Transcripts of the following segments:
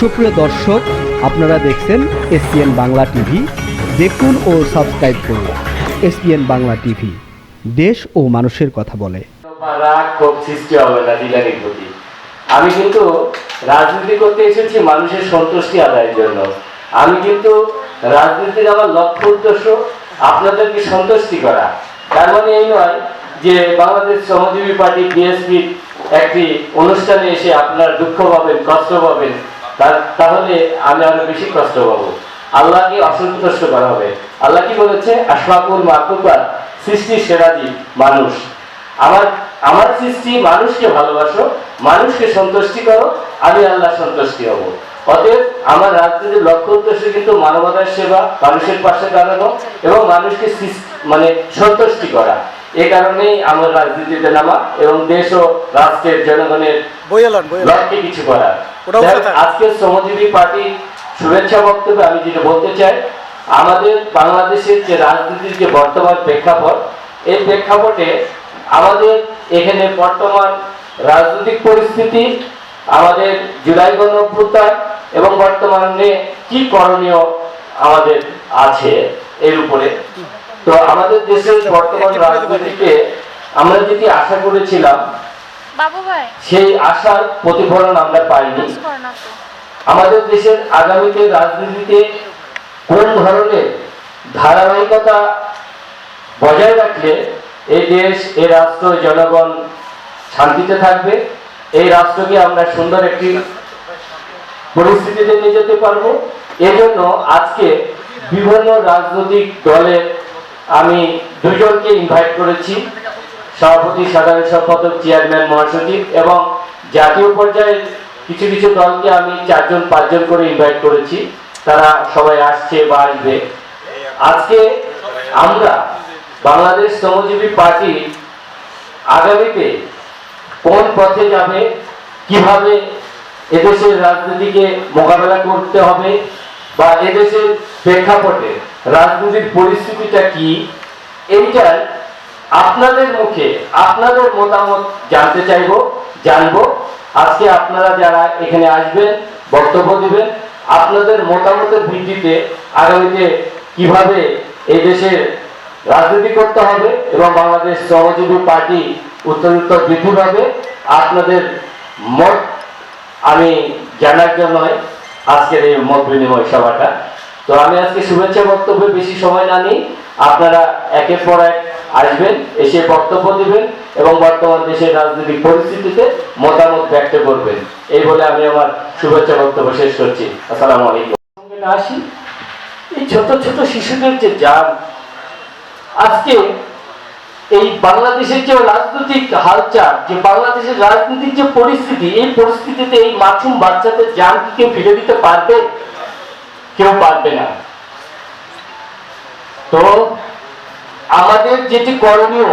সুপ্রিয় দর্শক, আপনারা দেখছেন এসপিএন বাংলা টিভি। দেখুন ও সাবস্ক্রাইব করুন এসপিএন বাংলা টিভি। দেশ ও মানুষের কথা বলে। রাগ সৃষ্টি হবে না প্রতি আমি কিন্তু রাজনীতি করতে এসেছি মানুষের সন্তুষ্টি আদায়ের জন্য। আমি কিন্তু রাজনীতির আমার লক্ষ্য উদ্দেশ্য আপনাদেরকে সন্তুষ্টি করা। তার মানে এই নয় যে বাংলাদেশ শ্রমজীবী পার্টি, বিএসপির একটি অনুষ্ঠানে এসে আপনারা দুঃখ পাবেন, কষ্ট পাবেন। তাহলে আমি আরও বেশি কষ্ট পাবো। আল্লাহকে অসন্তুষ্ট করা হবে। আল্লাহ কি বলেছে? আশফাকুল মাকুবার সৃষ্টি সেরা জীব, মানুষ। আমার আমার সৃষ্টি মানুষকে ভালোবাসো, মানুষকে সন্তুষ্টি করো, আমি আল্লাহ সন্তুষ্টি হব। অতএব আমার রাজনীতির লক্ষ্য উদ্দেশ্য কিন্তু মানবতার সেবা, মানুষের পাশে দাঁড়ানো এবং মানুষকে মানে সন্তুষ্টি করা। এই কারণেই আমার রাজনীতিতে নামা এবং দেশ ও রাষ্ট্রের জনগণের লক্ষ্যে কিছু করা ওটা উঠে থাক। আজকে শ্রমজীবী পার্টি শুভেচ্ছা বক্তব্যে আমি যেটা বলতে চাই আমাদের বাংলাদেশের যে রাজনীতির যে বর্তমান প্রেক্ষাপট এই প্রেক্ষাপটে আমাদের এখানে বর্তমান রাজনৈতিক পরিস্থিতি আমাদের জুলাই গণ অভ্যুত্থান এবং বর্তমানে কি করণীয় আমাদের আছে এর উপরে। তো আমাদের দেশের বর্তমান রাজনীতিকে আমরা যেটি আশা করেছিলাম সেই আশার প্রতিফলন আমরা পাইনি। আমাদের দেশের আগামীতে রাজনীতিতে কোন ধরনের ধারাবাহিকতা বজায় রাখলে এই দেশ এই রাষ্ট্র জনগণ শান্তিতে থাকবে? এই রাষ্ট্রকে আমরা সুন্দর একটি পরিস্থিতিতে নিয়ে যেতে পারব? এজন্য আজকে বিভিন্ন রাজনৈতিক দলের আমি দুজনকে ইনভাইট করেছি। সভাপতি, সাধারণ সম্পাদক চেয়ারম্যান মহাসচিব এবং জাতীয় পর্যায়ে কিছু কিছু দলকে আমি চারজন, পাঁচজন করে ইনভাইট করেছি। তারা সবাই আসছে বা আসবে। আজকে আমরা বাংলাদেশ শ্রমজীবী পার্টি আগামীতে কোন পথে যাবে, কীভাবে এদেশের রাজনীতিকে মোকাবেলা করতে হবে বা এদেশের প্রেক্ষাপটে রাজনীতির পরিস্থিতিটা কি? এইটার আপনাদের মুখে, আপনাদের মতামত জানতে চাইব, জানব। আজকে আপনারা যারা এখানে আসবেন, বক্তব্য দিবেন, আপনাদের মতামতের ভিত্তিতে আগামীতে কীভাবে এই দেশের রাজনীতি করতে হবে এবং বাংলাদেশ শ্রমজীবী পার্টি উত্তরোত্তর বৃদ্ধি পাবে আপনাদের মত আমি জানার জন্য আজকের এই মত বিনিময় সভাটা তো আমি আজকে শুভেচ্ছা বক্তব্যে বেশি সময় না নিই আপনারা একের পর এক আসবেন, এসে বক্তব্য দিবেন এবং বর্তমান দেশের রাজনৈতিক পরিস্থিতিতে মতামত ব্যক্ত করবেন। এই বলে আমি আমার শুভেচ্ছা বক্তব্য শেষ করছি। আসসালামু আলাইকুম। আসি, এই ছোট ছোট শিশুদের যে যান আজকে এই বাংলাদেশের যে রাজনৈতিক হালচাল, যে বাংলাদেশের রাজনৈতিক যে পরিস্থিতি, এই পরিস্থিতিতে এই মাসুম বাচ্চাদের যান কি ফিরে দিতে পারবে? কেউ পারবে না। তো আমাদের যেটি করণীয়,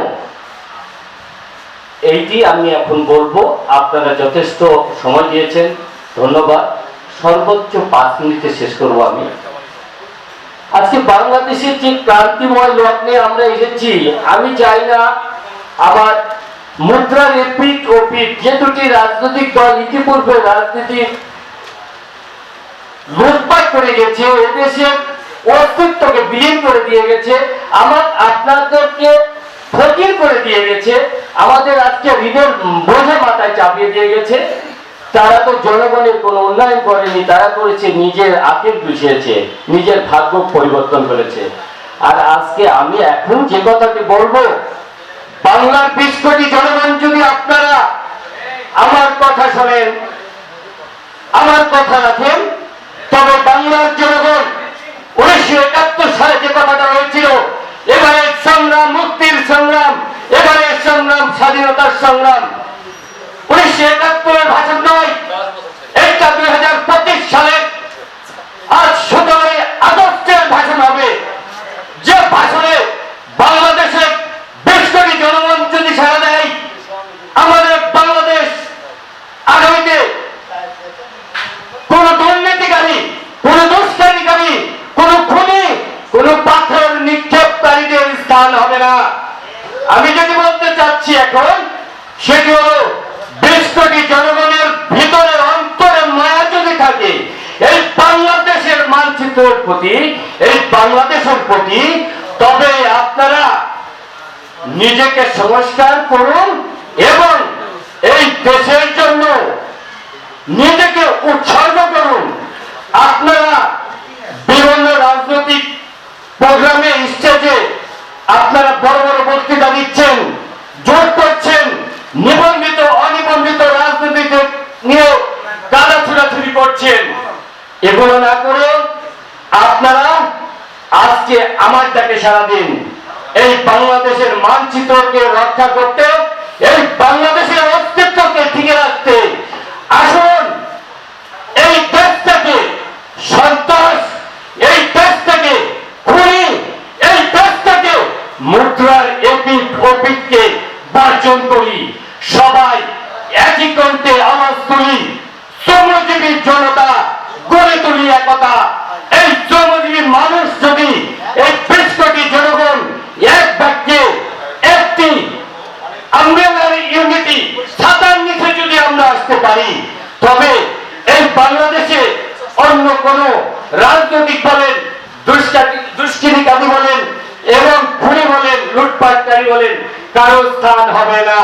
এইটি আমি এখন বলব। আপনারা যথেষ্ট সময় দিয়েছেন, ধন্যবাদ। সর্বোচ্চ পাঁচ মিনিটে শেষ করব আমি। আজকে বাংলাদেশের যে ক্রান্তিময় লগ্নে আমরা এসেছি, আমি চাই না আমার মুদ্রা এপিট ও পিট যে দুটি রাজনৈতিক দল ইতিপূর্বে রাজনীতির লুটপাট করে গেছে, এদেশের অস্তিত্বকে বিলীন করে দিয়ে গেছে, আমার আপনাদেরকে ফকির করে দিয়ে গেছে, আমাদের আজকে হৃদয় বোঝা মাথায় চাপিয়ে দিয়ে গেছে। তারা তো জনগণের কোনো উন্নয়ন করেনি, তারা করেছে নিজের আকেল গুছিয়েছে নিজের ভাগ্য পরিবর্তন করেছে। আর আজকে আমি এখন যে কথাটি বলব, বাংলার বিশ কোটি জনগণ যদি আপনারা আমার কথা শোনেন, আমার কথা রাখেন তবে বাংলার জনগণ। উনিশশো একাত্তর সালে যে কথাটা হয়েছিল, এবারে সংগ্রাম, মুক্তির সংগ্রাম, এবারে সংগ্রাম, স্বাধীনতার সংগ্রাম। উনিশশো একাত্তরের আমি যদি বলতে চাচ্ছি এখন, সেটি হল বিশ কোটি জনগণের ভিতরে অন্তরে মায়া যদি থাকে, এই বাংলাদেশের মানচিত্রের প্রতি, এই বাংলাদেশের প্রতি, তবে আপনারা নিজেকে সংস্কার করুন এবং এই দেশের জন্য নিজেকে উৎস আমার ডাকে সারা দিন এই বাংলাদেশের মানচিত্রকে রক্ষা করতে, এই বাংলাদেশের অস্তিত্বকে টিকে রাখতে, আসুন এই দেশ থেকে সন্ত্রাস, এই দেশ থেকে খুনি, এই দেশ থেকে মুদ্রার এপিক ওপিককে বর্জন করি সবাই একই কণ্ঠে আওয়াজ তুলি শ্রমজীবী জনতা গড়ে তুলি একতা এই শ্রমজীবী মানুষ যদি এই বিশ কোটি জনগণ এক বাক্যে একটি আমরেলার ইউনিটি ছাতার নিচে যদি আমরা আসতে পারি তবে এই বাংলাদেশে অন্য কোন রাজনৈতিক বলেন দুষ্কৃতিকারী বলেন এবং খুনি বলেন, লুটপাটকারী বলেন, কারও স্থান হবে না।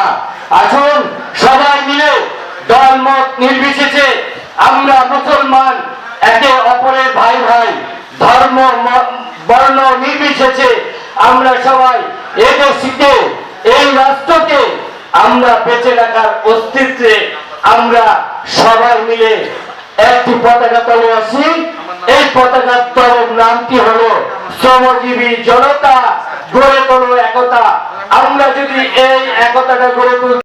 আসুন সবাই মিলে দল মত নির্বিশেষে আমরা মুসলমান, একে অপরের ভাই ভাই, ধর্ম বর্ণ নির্বিশেষে আমরা সবাই এদেশকে এই রাষ্ট্রকে আমরা বেঁচে রাখার অস্তিত্বে আমরা সবাই মিলে একটি পতাকা তলে আসি। এই পতাকার তলের নামটি হলো? শ্রমজীবী জনতা গড়ে তোলো একতা। আমরা যদি এই একতাটা গড়ে তুলতে